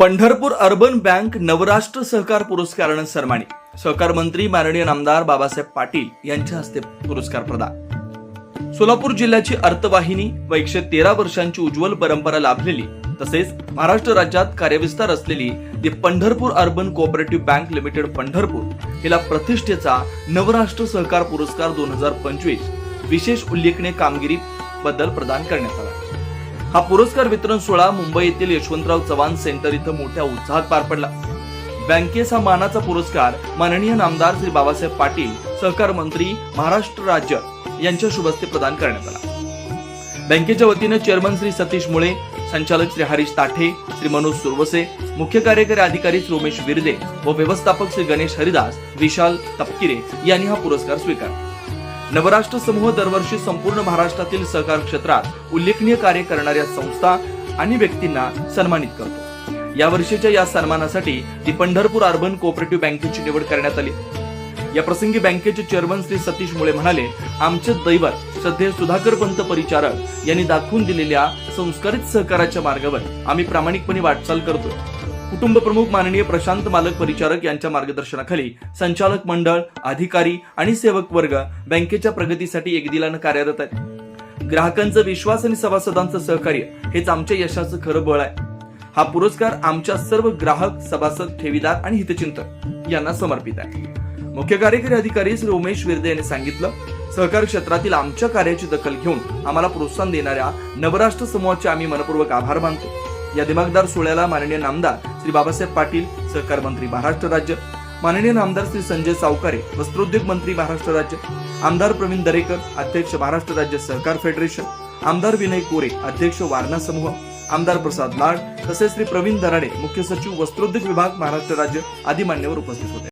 Pandharpur urban bank Navrashtra सहकार पुरस्कारानं सन्मानित सहकार मंत्री माननीय नामदार बाबासाहेब पाटील यांच्या हस्ते पुरस्कार प्रदान. सोलापूर जिल्ह्याची अर्थवाहिनी व एकशे तेरा वर्षांची उज्ज्वल परंपरा लाभलेली तसेच महाराष्ट्र राज्यात कार्यविस्तार असलेली the Pandharpur urban cooperative bank limited Pandharpur हिला प्रतिष्ठेचा नवराष्ट्र सहकार पुरस्कार दोन हजार पंचवीस विशेष उल्लेखनीय कामगिरी बद्दल प्रदान करण्यात आला. हा पुरस्कार वितरण सोहळा मुंबई येथील यशवंतराव चव्हाण सेंटर इथं मोठ्या उत्साहात पार पडला. बँकेचा मानाचा पुरस्कार माननीय नामदार श्री बाबासाहेब पाटील सहकार मंत्री महाराष्ट्र राज्य यांच्या शुभस्ते प्रदान करण्यात आला. बँकेच्या वतीने चेअरमन श्री सतीश मुळे संचालक श्री हरीश ताठे श्री मनोज सुरवसे मुख्य कार्यकारी अधिकारी श्री उमेश विरदे व व्यवस्थापक श्री गणेश हरिदास विशाल तपकिरे यांनी हा पुरस्कार स्वीकारला. नवराष्ट्र समूह दरवर्षी संपूर्ण महाराष्ट्रातील सहकार क्षेत्रात उल्लेखनीय कार्य करणाऱ्या संस्था आणि व्यक्तींना सन्मानित करतो. या वर्षीच्या या सन्मानासाठी ती पंढरपूर अर्बन कोऑपरेटिव्ह बँकेची निवड करण्यात आली. या प्रसंगी बँकेचे चेअरमन श्री सतीश मुळे म्हणाले आमचे दैवत सध्या सुधाकर पंत परिचारक यांनी दाखवून दिलेल्या संस्कारित सहकाराच्या मार्गावर आम्ही प्रामाणिकपणे वाटचाल करतो कुटुंब प्रमुख माननीय प्रशांत मालक परिचारक यांच्या मार्गदर्शनाखाली संचालक मंडळ अधिकारी आणि सेवक वर्ग बँकेच्या प्रगतीसाठी एकदिलानं कार्यरत आहेत. ग्राहकांचा विश्वास आणि सभासदांचं सहकार्य हेच आमच्या यशाचं खरं बळ आहे. हा पुरस्कार आमच्या सर्व ग्राहक सभासद ठेवीदार आणि हितचिंतक यांना समर्पित आहे. मुख्य कार्यकारी अधिकारी श्री उमेश विरदे यांनी सांगितलं सहकार क्षेत्रातील आमच्या कार्याची दखल घेऊन आम्हाला प्रोत्साहन देणाऱ्या नवराष्ट्र समूहाचे आम्ही मनपूर्वक आभार मानतो. या दिमागदार सोहळ्याला माननीय नामदार श्री बाबासाहेब पाटील सहकार मंत्री महाराष्ट्र राज्य. माननीय नामदार श्री संजय सावकारे वस्त्रोद्योग मंत्री महाराष्ट्र राज्य. आमदार प्रवीण दरेकर अध्यक्ष महाराष्ट्र राज्य सहकार फेडरेशन. आमदार विनय कोरे अध्यक्ष वारणा समूह. आमदार प्रसाद लाड तसेच श्री प्रवीण दराडे मुख्य सचिव वस्त्रोद्योग विभाग महाराष्ट्र राज्य आदी मान्यवर उपस्थित होते.